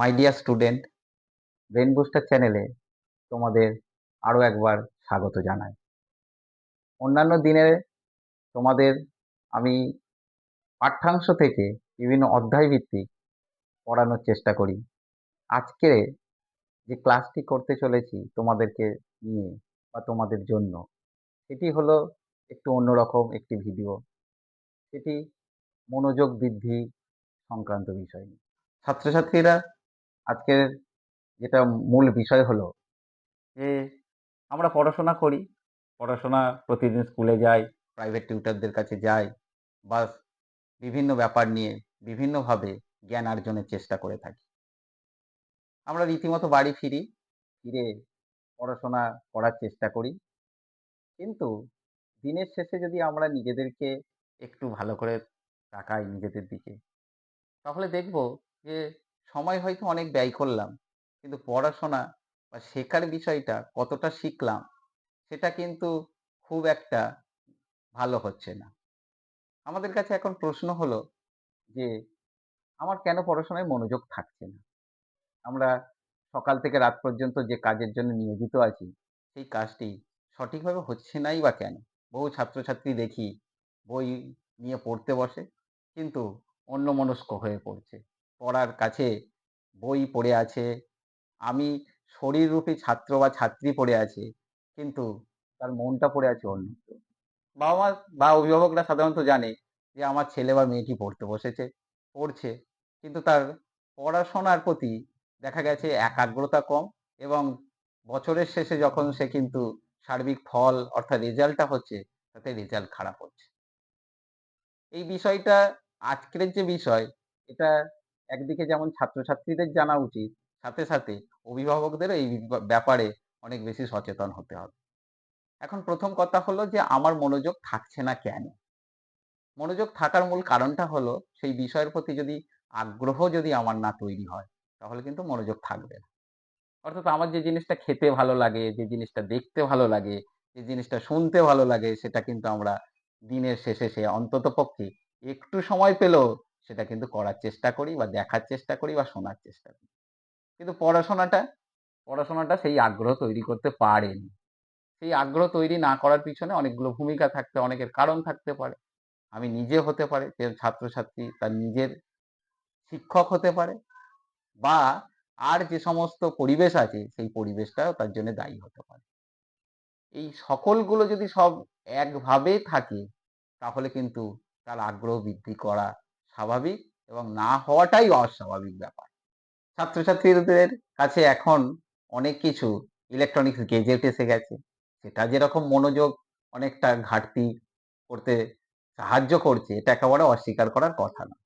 My dear student brain booster চ্যানেলে তোমাদের আরও একবার স্বাগত জানাই। অন্যান্য দিনে তোমাদের আমি পাঠ্যাংশ থেকে বিভিন্ন অধ্যায় ভিত্তিক পড়ানোর চেষ্টা করি। আজকে যে ক্লাসটি করতে চলেছি তোমাদেরকে নিয়ে বা তোমাদের জন্য, সেটি হলো একটু অন্যরকম একটি ভিডিও। সেটি মনোযোগ বৃদ্ধি সংক্রান্ত বিষয় নিয়ে। ছাত্রছাত্রীরা আজকের যেটা মূল বিষয় হলো যে আমরা পড়াশোনা করি, পড়াশোনা প্রতিদিন স্কুলে যাই প্রাইভেট টিউটারদের কাছে যাই বা বিভিন্ন ব্যাপার নিয়ে বিভিন্নভাবে জ্ঞান অর্জনের চেষ্টা করে থাকি। আমরা রীতিমতো বাড়ি ফিরি, ফিরে পড়াশোনা করার চেষ্টা করি। কিন্তু দিনের শেষে যদি আমরা নিজেদেরকে একটু ভালো করে তাকাই নিজেদের দিকে, তাহলে দেখব যে সময় হয়তো অনেক ব্যয় করলাম, কিন্তু পড়াশোনা বা শেখার বিষয়টা কতটা শিখলাম, সেটা কিন্তু খুব একটা ভালো হচ্ছে না। আমাদের কাছে এখন প্রশ্ন হলো যে, আমার কেন পড়াশোনায় মনোযোগ থাকছে না? আমরা সকাল থেকে রাত পর্যন্ত যে কাজের জন্য নিয়োজিত আছি, সেই কাজটি সঠিকভাবে হচ্ছে নাই বা কেন? বহু ছাত্রছাত্রী দেখি বই নিয়ে পড়তে বসে, কিন্তু অন্যমনস্ক হয়ে পড়ছে। পড়ার কাছে বই পড়ে আছে। আমি শরীররূপী ছাত্র বা ছাত্রী পড়ে আছে, কিন্তু তার মনটা পড়ে আছে অন্যত্র বাবা মা বা অভিভাবকরা সাধারণত জানে যে আমার ছেলে বা মেয়েটি পড়তে বসেছে, পড়ছে, কিন্তু তার পড়াশোনার প্রতি দেখা গেছে একাগ্রতা কম এবং বছরের শেষে যখন সে কিন্তু সার্বিক ফল অর্থাৎ রেজাল্টটা হচ্ছে, তাতে রেজাল্ট খারাপ হচ্ছে। এই বিষয়টা আজকের যে বিষয়, এটা একদিকে যেমন ছাত্রছাত্রীদের জানা উচিত, সাথে সাথে অভিভাবকদেরও এই ব্যাপারে অনেক বেশি সচেতন হতে হবে। এখন প্রথম কথা হলো যে, আমার মনোযোগ থাকছে না কেন? মনোযোগ থাকার মূল কারণটা হলো, সেই বিষয়ের প্রতি যদি আগ্রহ যদি আমার না তৈরি হয়, তাহলে কিন্তু মনোযোগ থাকবে না। অর্থাৎ আমার যে জিনিসটা খেতে ভালো লাগে, যে জিনিসটা দেখতে ভালো লাগে, যে জিনিসটা শুনতে ভালো লাগে, সেটা কিন্তু আমরা দিনের শেষে সে অন্তত পক্ষে একটু সময় পেলেও সেটা কিন্তু করার চেষ্টা করি বা দেখার চেষ্টা করি বা শোনার চেষ্টা করি। কিন্তু পড়াশোনাটা পড়াশোনাটা সেই আগ্রহ তৈরি করতে পারেনি। সেই আগ্রহ তৈরি না করার পিছনে অনেকগুলো ভূমিকা থাকতে, অনেকের কারণ থাকতে পারে। আমি নিজে হতে পারে, যে ছাত্রছাত্রী তার নিজের শিক্ষক হতে পারে বা আর যে সমস্ত পরিবেশ আছে, সেই পরিবেশটাও তার জন্য দায়ী হতে পারে। এই সকলগুলো যদি সব একভাবে থাকে, তাহলে কিন্তু তার আগ্রহ বৃদ্ধি করা স্বাভাবিক এবং না হওয়াটাই অস্বাভাবিক ব্যাপার। ছাত্রছাত্রীদের কাছে এখন অনেক কিছু ইলেকট্রনিক্স গেজেট এসে গেছে। সেটা যেরকম মনোযোগ অনেকটা ঘাটতি করতে সাহায্য করছে, এটা একেবারে অস্বীকার করার কথা না।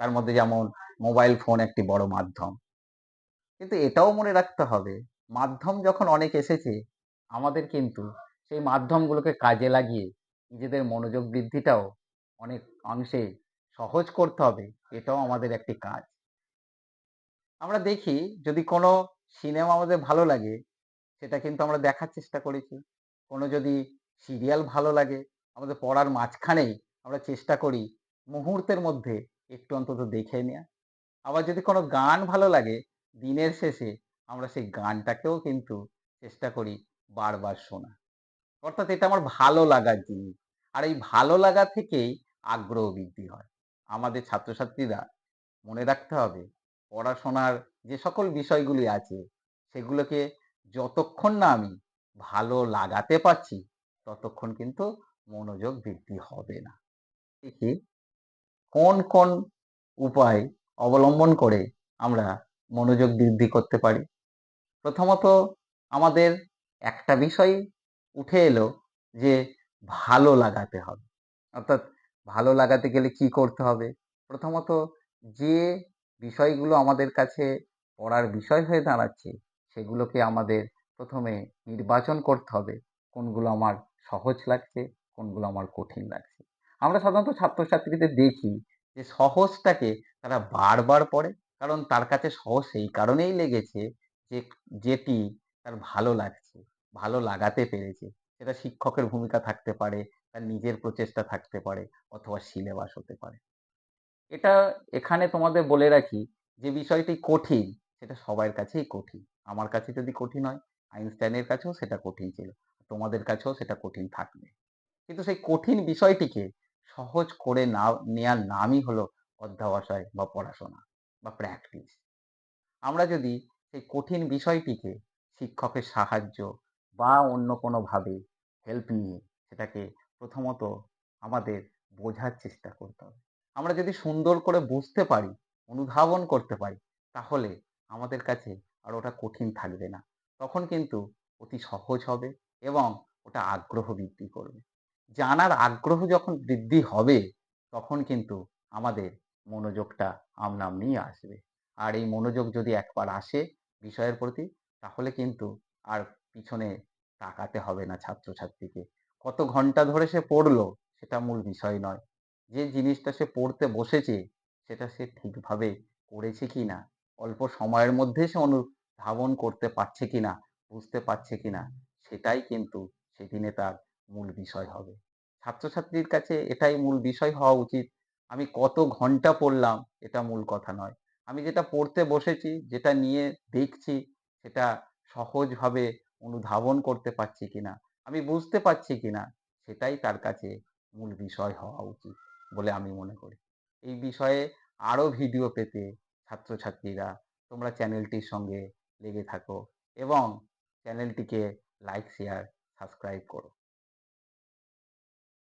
তার মধ্যে যেমন মোবাইল ফোন একটি বড় মাধ্যম। কিন্তু এটাও মনে রাখতে হবে, মাধ্যম যখন অনেক এসেছে, আমাদের কিন্তু সেই মাধ্যমগুলোকে কাজে লাগিয়ে নিজেদের মনোযোগ বৃদ্ধিটাও অনেক অংশে সহজ করতে হবে, এটাও আমাদের একটি কাজ। আমরা দেখি যদি কোনো সিনেমা আমাদের ভালো লাগে, সেটা কিন্তু আমরা দেখার চেষ্টা করেছি। কোনো যদি সিরিয়াল ভালো লাগে, আমাদের পড়ার মাঝখানেই আমরা চেষ্টা করি মুহূর্তের মধ্যে একটু অন্তত দেখে নেওয়া আবার যদি কোনো গান ভালো লাগে, দিনের শেষে আমরা সেই গানটাকেও কিন্তু চেষ্টা করি বারবার শোনা। অর্থাৎ এটা আমার ভালো লাগার জিনিস। আর এই ভালো লাগা থেকেই আগ্রহ বৃদ্ধি হয়। আমাদের ছাত্রছাত্রীরা মনে রাখতে হবে, পড়াশোনার যে সকল বিষয়গুলি আছে, সেগুলোকে যতক্ষণ না আমি ভালো লাগাতে পারছি, ততক্ষণ কিন্তু মনোযোগ বৃদ্ধি হবে না। দেখি কোন কোন উপায় অবলম্বন করে আমরা মনোযোগ বৃদ্ধি করতে পারি। প্রথমত আমাদের একটা বিষয় উঠে এলো যে ভালো লাগাতে হবে। অর্থাৎ ভালো লাগাতে গেলে কি করতে হবে? প্রথমত যে বিষয়গুলো আমাদের কাছে পড়ার বিষয় হয়ে দাঁড়াচ্ছে, সেগুলোকে আমাদের প্রথমে নির্বাচন করতে হবে। কোনগুলো আমার সহজ লাগছে, কোনগুলো আমার কঠিন লাগছে। আমরা সাধারণত ছাত্রছাত্রীদের দেখি যে সহজটাকে তারা বারবার পড়ে, কারণ তার কাছে সহজ সেই কারণেই লেগেছে যে, যেটি তার ভালো লাগছে, ভালো লাগাতে পেরেছে। সেটা শিক্ষকের ভূমিকা থাকতে পারে তার নিজের প্রচেষ্টা থাকতে পারে অথবা সিলেবাস হতে পারে। এটা এখানে তোমাদের বলে রাখি যে বিষয়টি কঠিন, সেটা সবার কাছেই কঠিন। আমার কাছে যদি কঠিন হয়, আইনস্টাইনের কাছেও সেটা কঠিন ছিল, তোমাদের কাছেও সেটা কঠিন থাকবে। কিন্তু সেই কঠিন বিষয়টিকে সহজ করে না নেওয়ার নামই হলো অধ্যাবসায় বা পড়াশোনা বা প্র্যাকটিস আমরা যদি সেই কঠিন বিষয়টিকে শিক্ষকের সাহায্য বা অন্য কোনোভাবে হেল্প নিয়ে সেটাকে প্রথমত আমাদের বোঝার চেষ্টা করতে হবে। আমরা যদি সুন্দর করে বুঝতে পারি, অনুধাবন করতে পারি, তাহলে আমাদের কাছে আর ওটা কঠিন থাকবে না। তখন কিন্তু অতি সহজ হবে এবং ওটা আগ্রহ বৃদ্ধি করবে। জানার আগ্রহ যখন বৃদ্ধি হবে, তখন কিন্তু আমাদের মনোযোগটা আমনামনিই আসবে। আর এই মনোযোগ যদি একবার আসে বিষয়ের প্রতি, তাহলে কিন্তু আর পিছনে তাকাতে হবে না ছাত্রছাত্রীকে। কত ঘণ্টা ধরে সে পড়ল সেটা মূল বিষয় নয়। যে জিনিসটা সে পড়তে বসেছে সেটা সে ঠিকভাবে করেছে কি না অল্প সময়ের মধ্যে সে অনুধাবন করতে পারছে কি না বুঝতে পারছে কি না সেটাই কিন্তু সেদিনে তার মূল বিষয় হবে। ছাত্রছাত্রীর কাছে এটাই মূল বিষয় হওয়া উচিত। আমি কত ঘণ্টা পড়লাম এটা মূল কথা নয়। আমি যেটা পড়তে বসেছি, যেটা নিয়ে দেখছি, সেটা সহজভাবে অনুধাবন করতে পারছি কিনা? আমি বুঝতে পারছি কিনা, সেটাই তার কাছে মূল বিষয় হওয়া উচিত বলে আমি মনে করি। এই বিষয়ে আরও ভিডিও পেতে ছাত্রছাত্রীরা তোমরা চ্যানেলটির সঙ্গে লেগে থাকো এবং চ্যানেলটিকে লাইক শেয়ার সাবস্ক্রাইব করো।